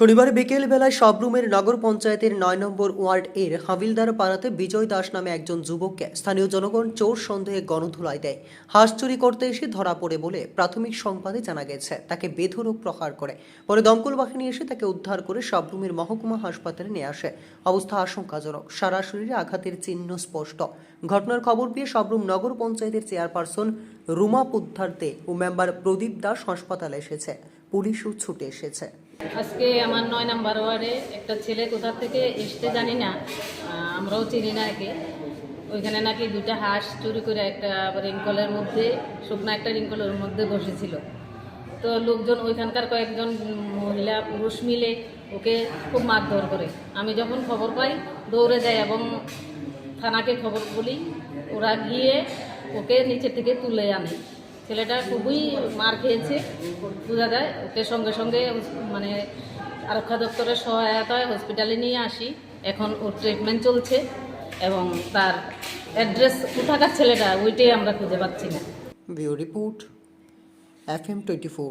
শনিবার বিকেল বেলায় সবরুমের নগর পঞ্চায়েতের নয় নম্বর ওয়ার্ড এর হাবিলদার পাড়াতে বিজয় দাস নামে একজন যুবককে স্থানীয় জনগণ চোর সন্দেহে গণধুলাই দেয়। হাঁস চুরি করতে এসে ধরা পড়ে বলে প্রাথমিক সংবাদে জানা গেছে। তাকে বেধরক প্রহার করে। পরে দমকল বাহিনী এসে তাকে উদ্ধার করে সবরুমের মহকুমা হাসপাতালে নিয়ে আসে। অবস্থা আশঙ্কাজনক। সারা শরীরে আঘাতের চিহ্ন স্পষ্ট। ঘটনার খবর পেয়ে সবরুম নগর পঞ্চায়েতের চেয়ারপারসন রুমা পুদ্ধার্তে ও মেম্বার প্রদীপ দাস হাসপাতালে এসেছে। পুলিশও ছুটে এসেছে। আজকে আমার নয় নাম্বার ওয়ার্ডে একটা ছেলে কোথা থেকে এসতে জানি না। আমরাও চিনি না একে। ওইখানে নাকি দুটা হাঁস চুরি করে একটা রিঙ্কলের মধ্যে, শুকনো একটা রিঙ্কলের মধ্যে বসেছিল। তো লোকজন ওইখানকার কয়েকজন মহিলা, পুরুষ মিলে ওকে খুব মারধর করে। আমি যখন খবর পাই, দৌড়ে যাই এবং থানাকে খবর বলি, ওরা গিয়ে ওকে নিচে থেকে তুলে আনে। ছেলেটা খুবই মার খেয়েছে, বোঝা যায়। ওকে সঙ্গে সঙ্গে মানে আরক্ষা দপ্তরের সহায়তায় হসপিটালে নিয়ে আসি। এখন ওর ট্রিটমেন্ট চলছে এবং তার অ্যাড্রেস কোথাকার ছেলেটা ওইটাই আমরা খুঁজে পাচ্ছি না। View report F M twenty four